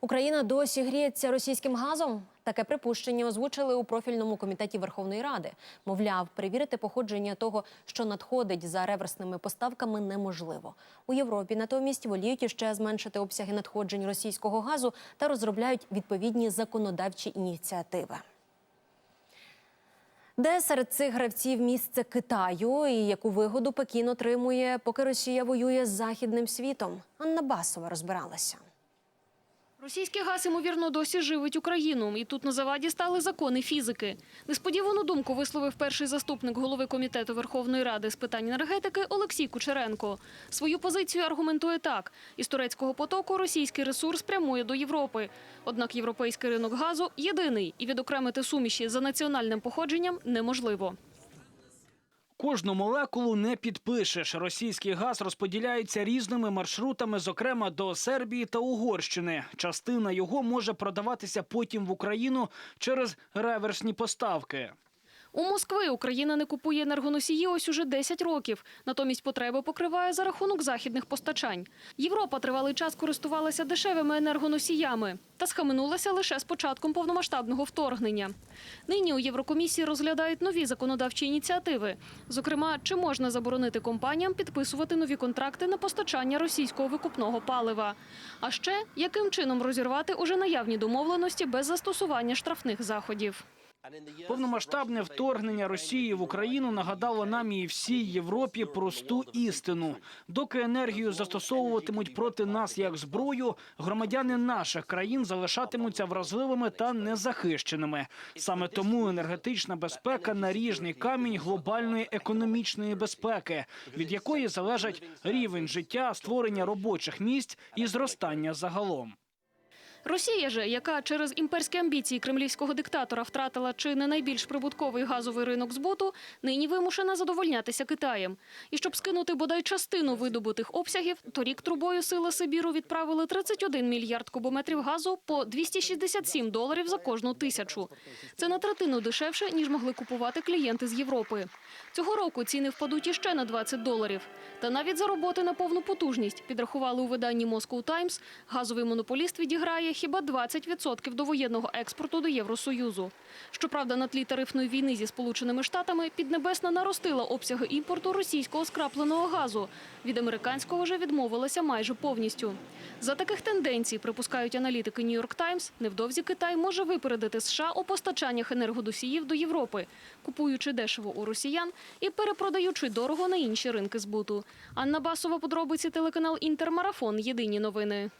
Україна досі гріється російським газом. Таке припущення озвучили у профільному комітеті Верховної Ради. Мовляв, перевірити походження того, що надходить за реверсними поставками, неможливо. У Європі натомість воліють іще зменшити обсяги надходжень російського газу та розробляють відповідні законодавчі ініціативи. Де серед цих гравців місце Китаю і яку вигоду Пекін отримує, поки Росія воює з західним світом? Анна Басова розбиралася. Російський газ, ймовірно, досі живить Україну, і тут на заваді стали закони фізики. Несподівану думку висловив перший заступник голови комітету Верховної Ради з питань енергетики Олексій Кучеренко. Свою позицію аргументує так: із турецького потоку російський ресурс прямує до Європи. Однак європейський ринок газу єдиний, і відокремити суміші за національним походженням неможливо. Кожну молекулу не підпишеш. Російський газ розподіляється різними маршрутами, зокрема до Сербії та Угорщини. Частина його може продаватися потім в Україну через реверсні поставки. У Москви Україна не купує енергоносії ось уже 10 років. Натомість потреби покриває за рахунок західних постачань. Європа тривалий час користувалася дешевими енергоносіями та схаменулася лише з початком повномасштабного вторгнення. Нині у Єврокомісії розглядають нові законодавчі ініціативи. Зокрема, чи можна заборонити компаніям підписувати нові контракти на постачання російського викупного палива. А ще яким чином розірвати уже наявні домовленості без застосування штрафних заходів. Повномасштабне вторгнення Росії в Україну нагадало нам і всій Європі просту істину. Доки енергію застосовуватимуть проти нас як зброю, громадяни наших країн залишатимуться вразливими та незахищеними. Саме тому енергетична безпека наріжний камінь глобальної економічної безпеки, від якої залежать рівень життя, створення робочих місць і зростання загалом. Росія же, яка через імперські амбіції кремлівського диктатора втратила чи не найбільш прибутковий газовий ринок збуту, нині вимушена задовольнятися Китаєм. І щоб скинути бодай частину видобутих обсягів, торік трубою сили Сибіру відправили 31 мільярд кубометрів газу по 267 доларів за кожну тисячу. Це на третину дешевше, ніж могли купувати клієнти з Європи. Цього року ціни впадуть іще на 20 доларів. Та навіть за роботи на повну потужність, підрахували у виданні Moscow Times, газовий монополіст відіграє хіба 20% довоєнного експорту до Євросоюзу. Щоправда, на тлі тарифної війни зі Сполученими Штатами Піднебесна наростила обсяги імпорту російського скрапленого газу. Від американського же відмовилася майже повністю. За таких тенденцій, припускають аналітики York Times, невдовзі Китай може випередити США у постачаннях енергодосіїв до Європи, купуючи дешево у росіян і перепродаючи дорого на інші ринки збуту. Анна Басова, подробиці телеканал Інтермарафон. Єдині новини.